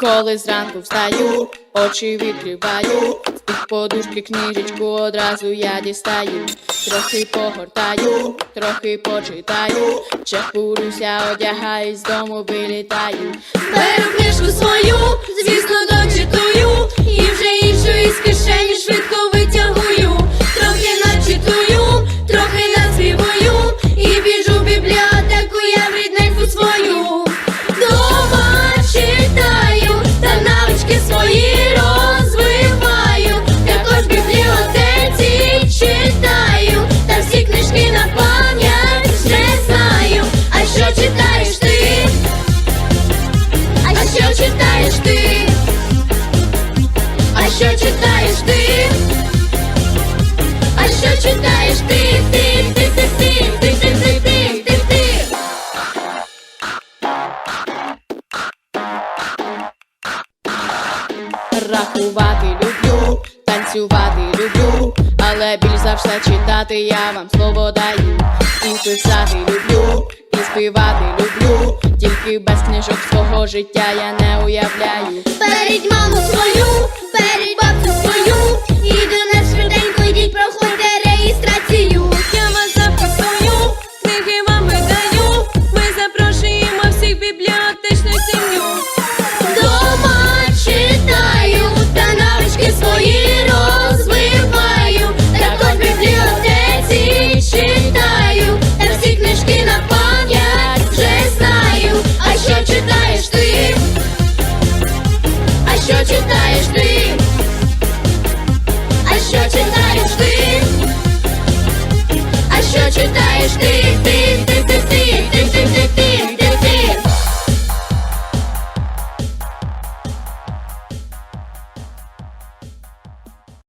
Коли зранку встаю, очі відкриваю, з подушки книжечку одразу я дістаю, трохи погортаю, трохи почитаю, чепурюся, одягаюсь, з дому вилітаю. Беру книжку свою, звісно, дочитую, що читаєш ти? А що читаєш ти? Ти, ти, ти, ти, ти, ти, ти, ти, ти, ти. Рахувати люблю, танцювати люблю, але більш за все читати я вам слово даю. І писати люблю, і співати люблю, тільки без книжок свого життя я не уявляю. Беріть маму свою, Christine.